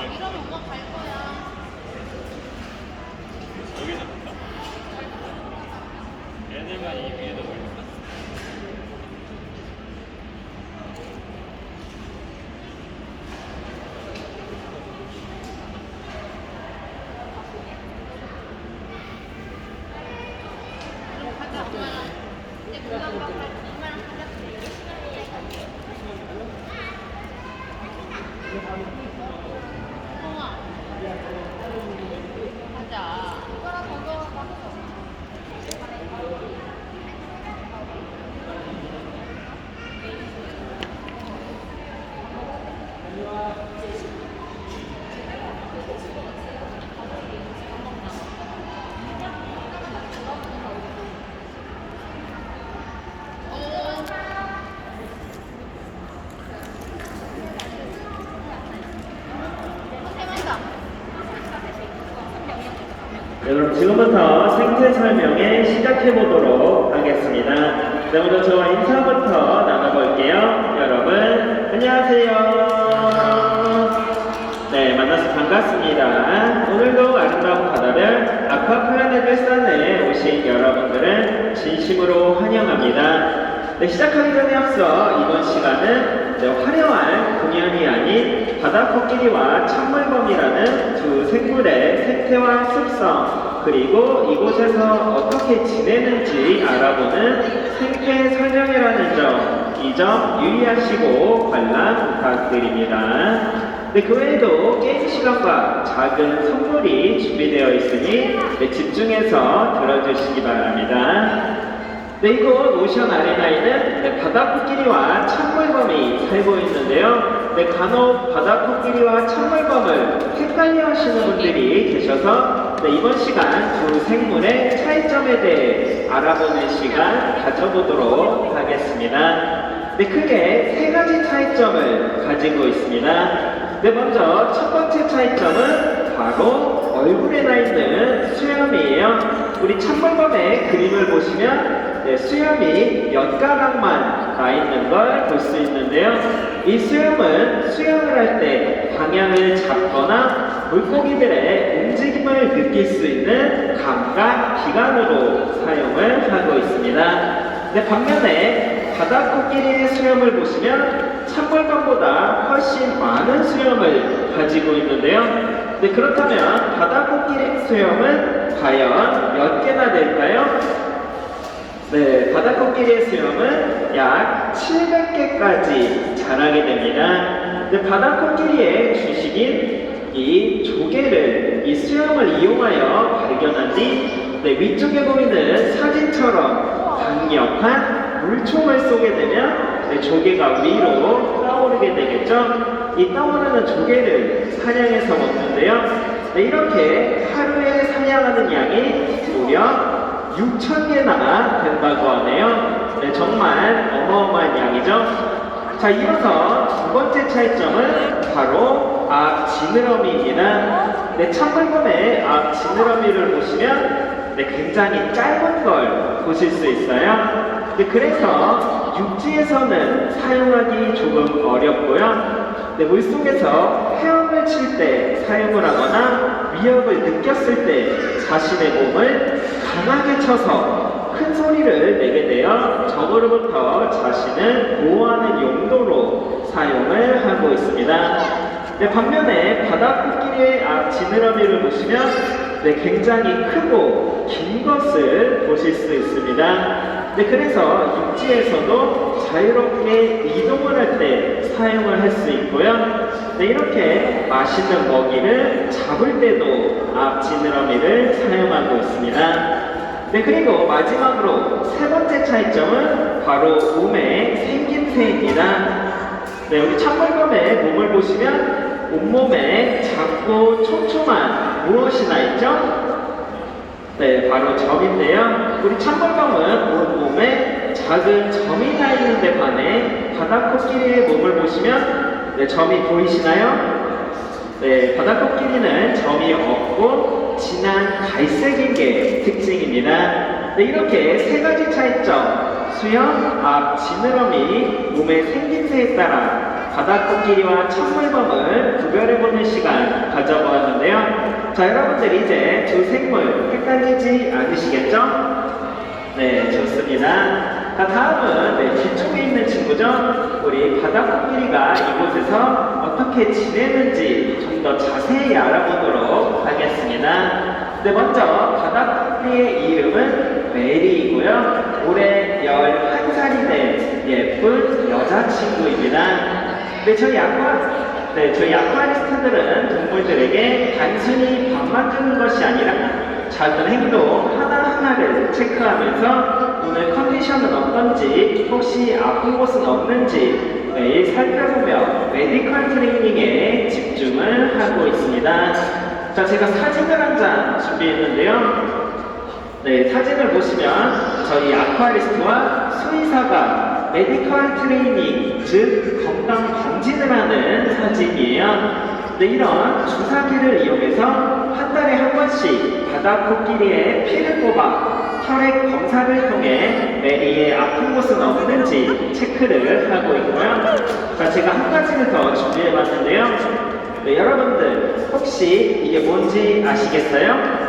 이러면 엄마 갈 거야. 가자. 이거랑 저거 가자. 해만다. 네, 그럼 지금부터 생태 설명회 시작해 보도록 하겠습니다. 네, 먼저 저와 인사부터 나눠볼게요. 여러분, 안녕하세요. 네, 만나서 반갑습니다. 오늘도 아름다운 바다별 아쿠아플라넷 일산에 오신 여러분들을 진심으로 환영합니다. 네, 시작하기 전에 앞서 이번 시간은 네, 화려한 공연이 아닌 바다 코끼리와 참물범이라는 두 생물의 생태와 습성 그리고 이곳에서 어떻게 지내는지 알아보는 생태 설명회라는 점 이 점 유의하시고 관람 부탁드립니다. 네, 그 외에도 게임 시간과 작은 선물이 준비되어 있으니 네, 집중해서 들어주시기 바랍니다. 네, 이곳 오션 아레나에는 네, 바다 코끼리와 참물범이 살고 있는데요. 네, 간혹 바다 코끼리와 참물범을 헷갈려 하시는 분들이 계셔서 네, 이번 시간 두 생물의 차이점에 대해 알아보는 시간 가져보도록 하겠습니다. 네, 크게 세 가지 차이점을 가지고 있습니다. 네, 먼저 첫 번째 차이점은 바로 얼굴에 나 있는 수염이에요. 우리 참벌범의 그림을 보시면 네, 수염이 몇 가닥만 나 있는 걸 볼 수 있는데요. 이 수염은 수영을 할 때 방향을 잡거나 물고기들의 움직임을 느낄 수 있는 감각 기관으로 사용을 하고 있습니다. 네, 반면에 바다코끼리의 수염을 보시면 참벌범보다 훨씬 많은 수염을 가지고 있는데요. 네, 그렇다면 바다코끼리 수염은 과연 몇 개나 될까요? 네, 바다 코끼리의 수염은 약 700개까지 자라게 됩니다. 네, 바다 코끼리의 주식인 이 조개를 이 수염을 이용하여 발견한 뒤 네, 위쪽에 보이는 사진처럼 강력한 물총을 쏘게 되면 네, 조개가 위로 떠오르게 되겠죠. 이 떠오르는 조개를 사냥해서 먹는데요. 네, 이렇게 하루에 사냥하는 양이 무려 6천 개나 된다고 하네요. 네, 정말 어마어마한 양이죠. 자, 이어서 두 번째 차이점은 바로 앞 지느러미입니다. 네, 참물범의 앞 지느러미를 보시면 네, 굉장히 짧은 걸 보실 수 있어요. 네, 그래서 육지에서는 사용하기 조금 어렵고요. 네, 물속에서 헤엄을 칠 때 사용을 하거나 위협을 느꼈을 때 자신의 몸을 강하게 쳐서 큰 소리를 내게 되어 적으로부터 자신을 보호하는 용도로 사용을 하고 있습니다. 네, 반면에 바다코끼리의 앞 지느러미를 보시면 네, 굉장히 크고 긴 것을 보실 수 있습니다. 네, 그래서 육지에서도 자유롭게 이동을 할 때 사용을 할 수 있고요. 네, 이렇게 맛있는 먹이를 잡을 때도 앞 지느러미를 사용하고 있습니다. 네, 그리고 마지막으로 세 번째 차이점은 바로 몸의 생김새입니다. 네, 여기 참벌검의 몸을 보시면 온몸에 작고 촘촘한 무엇이 나 있죠? 네, 바로 점인데요. 우리 참벌검은 온몸에 작은 점이 나 있는데 반해 바다코끼리의 몸을 보시면 네, 점이 보이시나요? 네, 바다코끼리는 점이 없고 진한 갈색인 게 특징입니다. 네, 이렇게 세 가지 차이점, 수염, 앞, 지느러미, 몸의 생김새에 따라 바닷코끼리와 천물범을 구별해보는 시간 가져보았는데요. 자, 여러분들 이제 두 생물 헷갈리지 않으시겠죠? 네, 좋습니다. 자, 다음은 네, 뒤쪽에 있는 친구죠. 우리 바다 코끼리가 이곳에서 어떻게 지내는지 좀 더 자세히 알아보도록 하겠습니다. 네, 먼저 바다코끼리의 이름은 메리이고요. 올해 11살이 된 예쁜 여자친구입니다. 네, 저희 아쿠아, 네, 저희 아쿠아리스트들은 동물들에게 단순히 밥만 주는 것이 아니라 작은 행동 하나하나를 체크하면서 오늘 컨디션은 어떤지, 혹시 아픈 곳은 없는지 매일 살펴보며 메디컬 트레이닝에 집중을 하고 있습니다. 자, 제가 사진을 한 장 준비했는데요. 네, 사진을 보시면 저희 아쿠아리스트와 수의사가 메디컬 트레이닝, 즉 건강 검진을 하는 사진이에요. 네, 이런 주사기를 이용해서 한 달에 한 번씩 바다 코끼리의 피를 뽑아 혈액 검사를 통해 메리의 아픈 곳은 없는지 체크를 하고 있고요. 자, 제가 한 가지를 더 준비해봤는데요. 네, 여러분들 혹시 이게 뭔지 아시겠어요?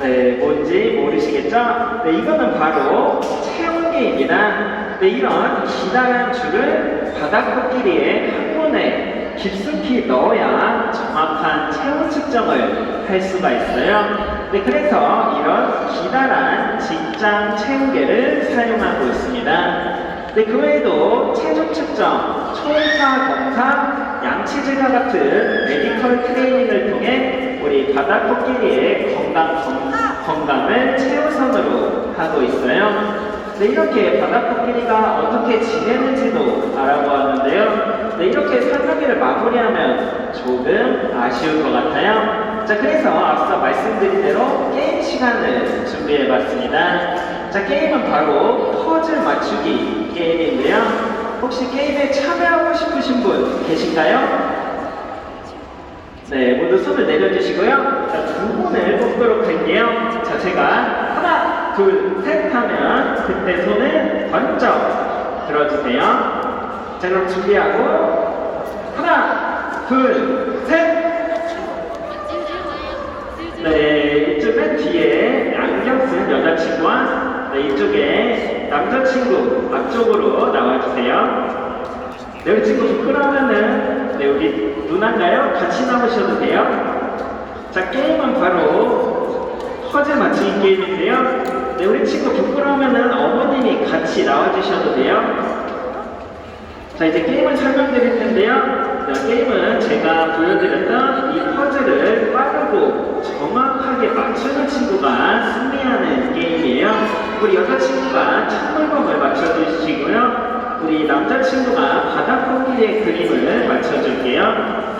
네, 뭔지 모르시겠죠? 네, 이거는 바로 체온계입니다. 네, 이런 기다란 줄을 바닥 코끼리의 항문에 깊숙이 넣어야 정확한 체온 측정을 할 수가 있어요. 네, 그래서 이런 기다란 직장 체온계를 사용하고 있습니다. 네, 그 외에도 체중 측정, 초음파 검사, 양치질과 같은 메디컬 트레이닝을 통해 우리 바다 코끼리의 건강, 건, 건강을 최우선으로 하고 있어요. 네, 이렇게 바다 코끼리가 어떻게 지내는지도 알아보았는데요. 네, 이렇게 설명회를 마무리하면 조금 아쉬울 것 같아요. 자, 그래서 앞서 말씀드린 대로 게임 시간을 준비해봤습니다. 자, 게임은 바로 퍼즐 맞추기 게임인데요. 혹시 게임에 참여하고 싶으신 분 계신가요? 네, 모두 손을 내려주시고요. 자, 두 분을 뽑도록 할게요. 자, 제가 하나, 둘, 셋 하면 그때 손을 번쩍 들어주세요. 자, 그럼 준비하고 하나, 둘, 셋. 네, 이쪽 맨 뒤에 안경 쓴 여자친구와 네, 이쪽에 남자친구 앞쪽으로 나와주세요. 네, 우리 친구 부끄러우면은 네, 우리 누나인가요? 같이 나오셔도 돼요. 자, 게임은 바로 퍼즐 맞추기 게임인데요. 네, 우리 친구 부끄러우면은 어머님이 같이 나와주셔도 돼요. 자 이제 게임을 설명드릴 텐데요. 자, 게임은 제가 보여드렸던 이 퍼즐을 빠르고 정확하게 맞추는 친구가 승리하는 게임이에요. 우리 여자친구가 찬물범을 맞춰주시고요. 우리 남자친구가 바닥코끼리의 그림을 맞춰줄게요.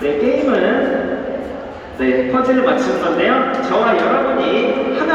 네, 게임은 네, 퍼즐을 맞추는 건데요. 저와 여러분이 하나